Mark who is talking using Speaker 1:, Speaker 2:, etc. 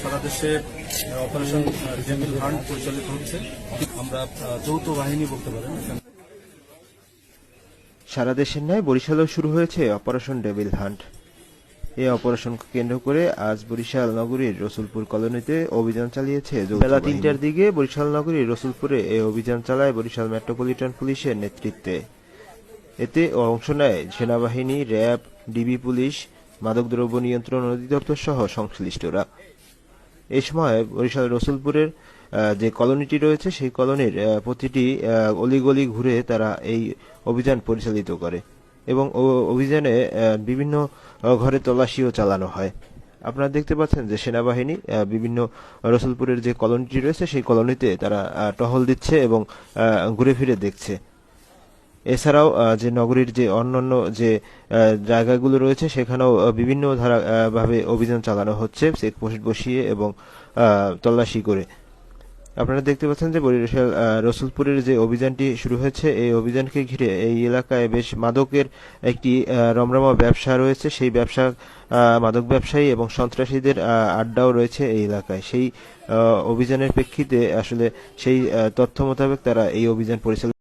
Speaker 1: সারা দেশে operation জেমিল hunt পরিচালিত হচ্ছে। আমরা যৌথ বাহিনী বলতে পারেন।
Speaker 2: সারা দেশের ন্যায় বরিশালেও শুরু হয়েছে অপারেশন ডেভিল হান্ট এই অপারেশনকে কেন্দ্র করে আজ বরিশাল নগরীর রসুলপুর কলোনিতে অভিযান চালিয়েছে বেলা তিনটার দিকে বরিশাল নগরীর রসুলপুরে এই অভিযান চালায় বরিশাল মেট্রোপলিটন পুলিশের নেতৃত্বে। এতে অংশ নেয় সেনাবাহিনী র্যাব ডিবি পুলিশ মাদকদ্রব্য নিয়ন্ত্রণ অধিদপ্তর সহ সংশ্লিষ্টরা। এ সময় বরিশাল রসুলপুরের যে কলোনিটি রয়েছে সেই কলোনির প্রতিটি অলিগলি ঘুরে তারা এই অভিযান পরিচালিত করে। এবং অভিযানে বিভিন্ন ঘরে তল্লাশিও চালানো হয়। আপনারা দেখতে পাচ্ছেন যে সেনাবাহিনী বিভিন্ন রসুলপুরের যে কলোনিটি রয়েছে সেই কলোনিতে তারা টহল দিচ্ছে এবং ঘুরে ফিরে দেখছে। এছাড়াও যে নগরীর যে অন্যান্য যে জায়গাগুলো রয়েছে সেখানেও বিভিন্ন ধারা আহ, ভাবে অভিযান চালানো হচ্ছে চেকপোস্ট বসিয়ে এবং তল্লাশি করে। আপনারা দেখতে পাচ্ছেন যে বরিশাল রসুলপুরের যে অভিযানটি শুরু হয়েছে, এই অভিযানকে ঘিরে এই এলাকায় বেশ মাদকের একটি রমরমা ব্যবসা রয়েছে। সেই ব্যবসা মাদক ব্যবসায়ী এবং সন্ত্রাসীদের আড্ডাও রয়েছে এই এলাকায়। সেই অভিযানের প্রেক্ষিতে আসলে সেই তথ্য মোতাবেক তারা এই অভিযান পরিচালনা